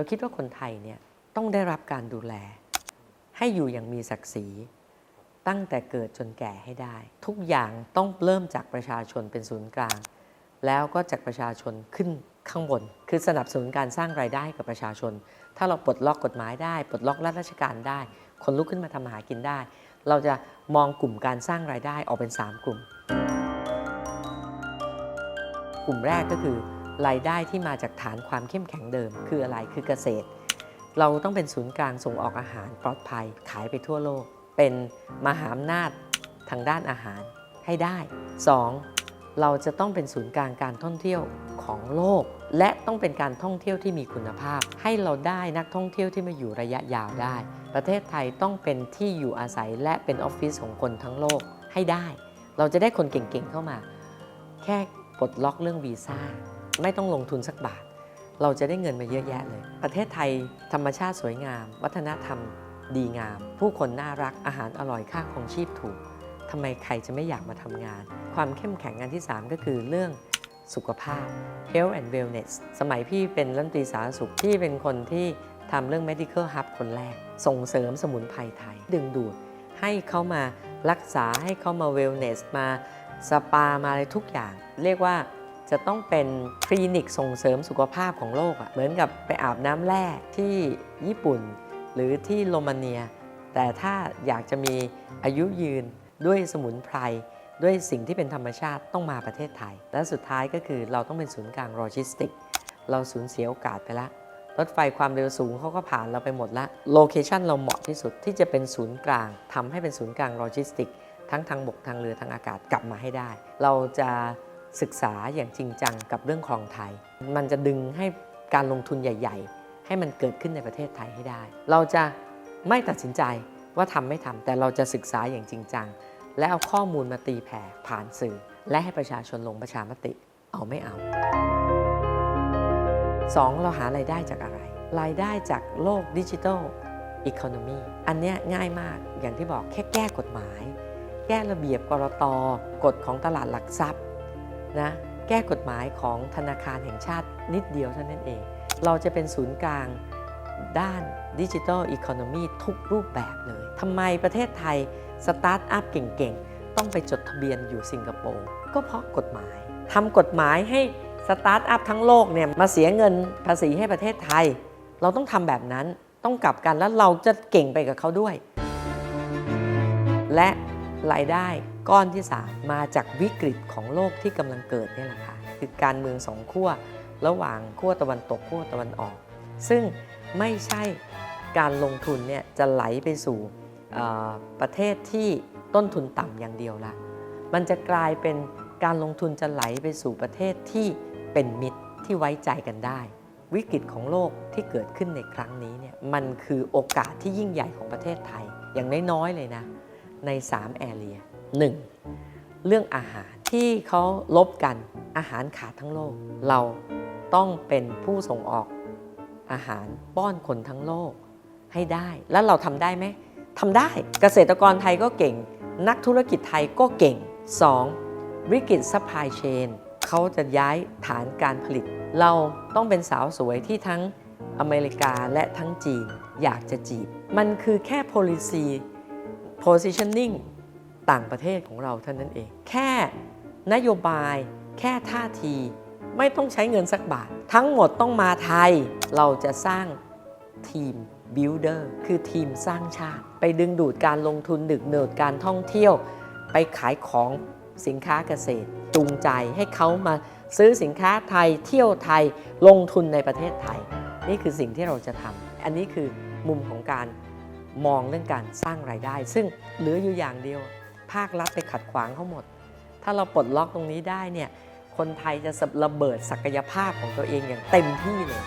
เราคิดว่าคนไทยเนี่ยต้องได้รับการดูแล ให้อยู่อย่างมีศักดิ์ศรี ตั้งแต่เกิดจนแก่ให้ได้ ทุกอย่างต้องเริ่มจากประชาชนเป็นศูนย์กลาง แล้วก็จากประชาชนขึ้นข้างบน คือสนับสนุนการสร้างรายได้กับประชาชน ถ้าเราปลดล็อกกฎหมายได้ปลดล็อกรัฐราชการได้ คนลุกขึ้นมาทำหากินได้ เราจะมองกลุ่มการสร้างรายได้ออกเป็น 3 กลุ่ม กลุ่มแรกก็คือ รายได้ที่มาจากฐานความเข้มแข็งเดิม คืออะไรคือเกษตร เราต้องเป็นศูนย์กลางส่งออกอาหารปลอดภัยขายไปทั่วโลก เป็นมหาอำนาจทางด้านอาหารให้ได้ 2. เราจะต้องเป็นศูนย์กลางการท่องเที่ยวของโลก และต้องเป็นการท่องเที่ยวที่มีคุณภาพ ให้เราได้นักท่องเที่ยวที่มาอยู่ระยะยาวได้ ประเทศไทยต้องเป็นที่อยู่อาศัยและเป็นออฟฟิศของคนทั้งโลกให้ได้ เราจะได้คนเก่งๆเข้ามา แค่ปลดล็อกเรื่องวีซ่า ไม่ต้องลงทุนสักบาท เราจะได้เงินมาเยอะแยะเลย ประเทศไทยธรรมชาติสวยงาม วัฒนธรรมดีงาม ผู้คนน่ารักอาหารอร่อยค่าของชีพถูกทำไมใครจะไม่อยากมาทำงาน ความเข้มแข็งอันที่ 3 ก็คือเรื่องสุขภาพ health and wellness สมัยพี่เป็นรัฐมนตรีสาธารณสุขพี่เป็นคนที่ทำเรื่อง medical hub คนแรก ส่งเสริมสมุนไพรไทย ดึงดูด ให้เขามารักษาให้เขามา wellness มาสปามาอะไรทุกอย่าง เรียกว่า จะต้องเป็นคลินิกส่งเสริมสุขภาพของโลกอะเหมือนกับไปอาบน้ำแร่ที่ญี่ปุ่น หรือที่โรมาเนีย แต่ถ้าอยากจะมีอายุยืนด้วยสมุนไพรด้วยสิ่งที่เป็นธรรมชาติต้องมาประเทศไทย และสุดท้ายก็คือเราต้องเป็นศูนย์กลางโลจิสติก เราสูญเสียโอกาสไปละรถไฟความเร็วสูงเขาก็ผ่านเราไปหมดละโลเคชันเราเหมาะที่สุดที่จะเป็นศูนย์กลางทำให้เป็นศูนย์กลางโลจิสติก ทั้งทางบกทางเรือทางอากาศกลับมาให้ได้ เราจะ ศึกษาอย่างจริงจังกับเรื่องคลองไทย มันจะดึงให้การลงทุนใหญ่ ๆ ให้มันเกิดขึ้นในประเทศไทยให้ได้ เราจะไม่ตัดสินใจว่าทำไม่ทำแต่เราจะศึกษาอย่างจริงจัง และเอาข้อมูลมาตีแผ่ผ่านสื่อ และให้ประชาชนลงประชามติเอาไม่เอา 2. เราหารายได้จากอะไร รายได้จากโลกดิจิทัลอีโคโนมีอันนี้ง่ายมากอย่างที่บอกแค่แก้กฎหมาย แก้ระเบียบกรตกฎของตลาดหลักทรัพย์ นะแก้กฎหมายของธนาคารแห่งชาตินิดเดียวเท่านั้นเอง เราจะเป็นศูนย์กลางด้านดิจิทัลอีโคโนมีทุกรูปแบบเลยทำไมประเทศไทยสตาร์ทอัพเก่งๆ ต้องไปจดทะเบียนอยู่สิงคโปร์ก็เพราะกฎหมายทำกฎหมายให้สตาร์ทอัพทั้งโลกเนี่ยมาเสียเงินภาษีให้ประเทศไทย เราต้องทำแบบนั้นต้องกลับกันแล้วเราจะเก่งไปกับเขาด้วย และรายได้ ก้อนที่ 3 มาจากวิกฤตของโลกที่กำลังเกิดนี่แหละค่ะคือการเมืองสองขั้วระหว่างขั้วตะวันตกขั้วตะวันออก ซึ่งไม่ใช่การลงทุนเนี่ยจะไหลไปสู่ประเทศที่ต้นทุนต่ำอย่างเดียวละมันจะกลายเป็นการลงทุนจะไหลไปสู่ประเทศที่เป็นมิตรที่ไว้ใจกันได้ วิกฤตของโลกที่เกิดขึ้นในครั้งนี้เนี่ยมันคือโอกาสที่ยิ่งใหญ่ของประเทศไทยอย่างน้อยๆเลยนะใน 3 แอเรีย 1. เรื่องอาหารที่เขาลบกันอาหารขาดทั้งโลก เราต้องเป็นผู้ส่งออกอาหารป้อนคนทั้งโลกให้ได้ แล้วเราทำได้ไหมทำได้เกษตรกรไทยก็เก่ง นักธุรกิจไทยก็เก่ง 2. วิกฤตซัพพลายเชนเขาจะย้ายฐานการผลิต เราต้องเป็นสาวสวยที่ทั้งอเมริกาและทั้งจีนอยากจะจีบ มันคือแค่ policy positioning ต่างประเทศของเราเท่านั้นเอง แค่นโยบาย แค่ท่าที ไม่ต้องใช้เงินสักบาท ทั้งหมดต้องมาไทยเราจะสร้างทีม builder คือทีมสร้างชาติ ไปดึงดูดการลงทุนดึกเนิดการท่องเที่ยว ไปขายของสินค้าเกษตร จูงใจให้เขามาซื้อสินค้าไทยเที่ยวไทยลงทุนในประเทศไทย นี่คือสิ่งที่เราจะทำอันนี้คือมุมของการมองเรื่องการสร้างรายได้ ซึ่งเหลืออยู่อย่างเดียว ภาครัฐไปขัดขวางเขาหมด ถ้าเราปลดล็อกตรงนี้ได้เนี่ยคนไทยจะระเบิดศักยภาพของตัวเองอย่างเต็มที่เลย